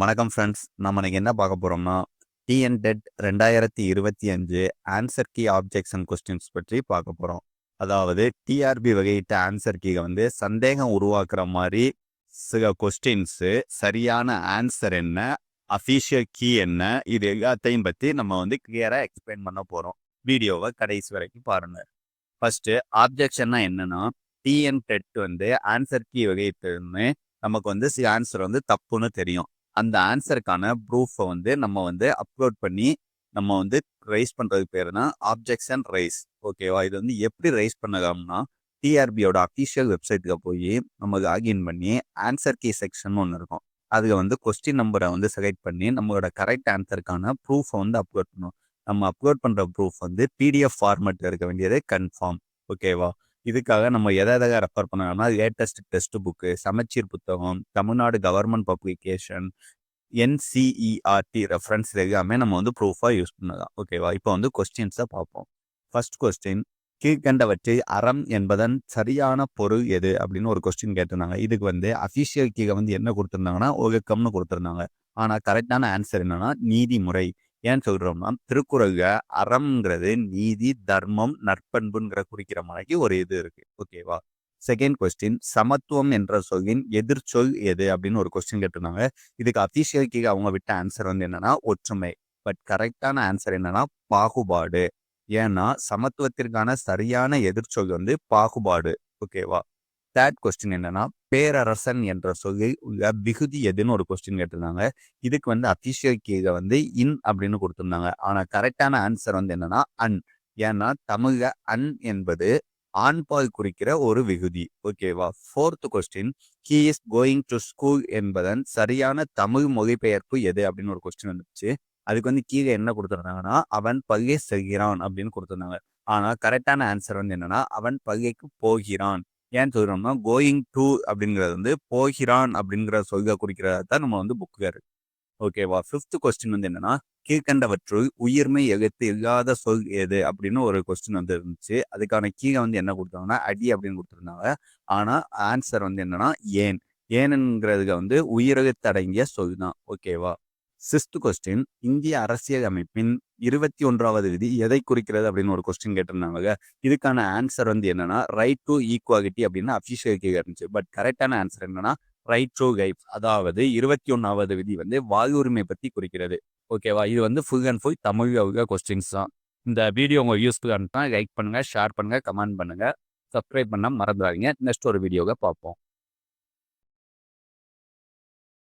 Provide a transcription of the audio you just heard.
வணக்கம் ஃப்ரெண்ட்ஸ் நம்ம இன்னைக்கு என்ன பார்க்க போறோம்னா டிஎன் டெட் ரெண்டாயிரத்தி இருபத்தி அஞ்சு ஆன்சர் கீ ஆப்ஜெக்ஷன் கொஸ்டின்ஸ் பற்றி பார்க்க போறோம். அதாவது டிஆர்பி வகையிட்ட ஆன்சர் கீயை வந்து சந்தேகம் உருவாக்குற மாதிரி சில கொஸ்டின்ஸு சரியான ஆன்சர் என்ன அஃபீஷியல் கீ என்ன இது எல்லாத்தையும் பற்றி நம்ம வந்து கிளியராக எக்ஸ்பிளைன் பண்ண போகிறோம் வீடியோவை கடைசி வரைக்கும் பாருங்க. ஃபர்ஸ்ட் ஆப்ஜெக்ஷன்னா என்னன்னா டிஎன் டெட் வந்து ஆன்சர் கீ வகையிட்டு நமக்கு வந்து சில ஆன்சர் வந்து தப்புன்னு தெரியும். அந்த ஆன்சருக்கான ப்ரூஃபை வந்து நம்ம வந்து அப்லோட் பண்ணி நம்ம வந்து ரைஸ் பண்ணுறது பேர் தான் ஆப்ஜெக்ஷன் ரைஸ். ஓகேவா? இது வந்து எப்படி ரைஸ் பண்ணலாம்னா டிஆர்பியோட அஃபீஷியல் வெப்சைட்டுக்கு போய் நம்ம லாகின் பண்ணி ஆன்சர் கீ செக்ஷன் ஒன்று இருக்கும். அதில் வந்து கொஸ்டின் நம்பரை வந்து செலக்ட் பண்ணி நம்மளோட கரெக்ட் ஆன்சருக்கான ப்ரூஃபை வந்து அப்லோட் பண்ணுவோம் நம்ம அப்லோட் பண்ணுற ப்ரூஃப் வந்து பிடிஎஃப் ஃபார்மேட்டில் இருக்க வேண்டியது கன்ஃபார்ம் ஓகேவா? இதுக்காக நம்ம எதை எதாக ரெஃபர் பண்ணலாம்னா லேட்டஸ்ட் டெஸ்ட் புக்கு சமச்சீர் புத்தகம் Tamil Nadu government publication NCERT reference எல்லாமே நம்ம வந்து ப்ரூஃபாக யூஸ் பண்ணலாம். ஓகேவா இப்போ வந்து கொஸ்டின்ஸை பார்ப்போம். ஃபர்ஸ்ட் கொஸ்டின் கீழ்கண்டவற்றை அறம் என்பதன் சரியான பொருள் எது? அப்படின்னு ஒரு கொஸ்டின் கேட்டிருந்தாங்க. இதுக்கு வந்து அஃபிஷியல் கீழே வந்து என்ன கொடுத்துருந்தாங்கன்னா ஒழுக்கம்னு கொடுத்துருந்தாங்க. ஆனால் கரெக்டான ஆன்சர் என்னன்னா நீதிமுறை. ஏன் சொல்கிறோம்னா திருக்குறள்ல அறம்ங்கிறது நீதி தர்மம் நற்பண்புங்கிற குறிக்கிற மலைக்கு ஒரு இது இருக்கு. ஓகேவா? செகண்ட் கொஸ்டின் சமத்துவம் என்ற சொல்லின் எதிர்ச்சொல் எது? அப்படின்னு ஒரு கொஸ்டின் கேட்டிருந்தாங்க. இதுக்கு அபிஷியல் அவங்க விட்ட ஆன்சர் வந்து என்னன்னா ஒற்றுமை. பட் கரெக்டான ஆன்சர் என்னன்னா பாகுபாடு. ஏன்னா சமத்துவத்திற்கான சரியான எதிர்ச்சொல் வந்து பாகுபாடு. ஓகேவா? தேர்ட் கொஸ்டின் என்னன்னா பேரரசன் என்ற சொல்லி உள்ள விகுதி எதுன்னு ஒரு கொஸ்டின் கேட்டிருந்தாங்க. இதுக்கு வந்து அபிஷியல் கீழே வந்து இன் அப்படின்னு கொடுத்துருந்தாங்க. ஆனா கரெக்டான ஆன்சர் வந்து என்னன்னா அன். ஏன்னா தமிழ்ல அன் என்பது ஆண்பால் குறிக்கிற ஒரு விகுதி. ஓகேவா fourth question he is going to school என்பதன் சரியான தமிழ் மொழிபெயர்ப்பு எது அப்படின்னு ஒரு கொஸ்டின் வந்துச்சு. அதுக்கு வந்து கீழே என்ன கொடுத்துருந்தாங்கன்னா அவன் பள்ளி செல்கிறான் அப்படின்னு கொடுத்துருந்தாங்க. ஆனா கரெக்டான ஆன்சர் வந்து என்னன்னா அவன் பள்ளிக்கு போகிறான். ஏன் சொல்கிறோம்னா கோயிங் டு அப்படிங்கிறது வந்து போகிறான் அப்படிங்கிற சொல்க குறிக்கிறத தான் நம்ம வந்து புக்கு ஓகேவா ஃபிஃப்த் கொஸ்டின் வந்து என்னன்னா கீழ்கண்டவற்றுள் உயிர்மை எழுத்து இல்லாத சொல் எது? அப்படின்னு ஒரு கொஸ்டின் வந்து இருந்துச்சு. அதுக்கான கீழே வந்து என்ன கொடுத்தாங்கன்னா அடி அப்படின்னு கொடுத்துருந்தாங்க. ஆனால் ஆன்சர் வந்து என்னன்னா ஏன்? ஏனுங்கிறதுக்கு வந்து உயிரகத்தடங்கிய சொல் தான் ஓகேவா சிஸ்த் கொஸ்டின் இந்திய அரசியல் அமைப்பின் இருபத்தி ஒன்றாவது விதி எதை குறிக்கிறது அப்படின்னு ஒரு கொஸ்டின் கேட்டிருந்தாங்க. இதுக்கான ஆன்சர் வந்து என்னன்னா ரைட் டு ஈக்குவாலிட்டி அப்படின்னு அஃபிஷியல் கீழே இருந்துச்சு. பட் கரெக்டான ஆன்சர் என்னன்னா ரைட் டு கைப் அதாவது இருபத்தி ஒன்றாவது விதி வந்து வாழ்வுரிமை பற்றி குறிக்கிறது. ஓகேவா இது வந்து full and full Tamil questions தான். இந்த வீடியோ உங்கள் யூஸ்ஃபுல்லாக இருந்தால் லைக் பண்ணுங்கள் ஷேர் பண்ணுங்கள் கமெண்ட் பண்ணுங்கள் சப்ஸ்கிரைப் பண்ணால் மறந்துடாதீங்க. நெக்ஸ்ட் ஒரு வீடியோவை பார்ப்போம்.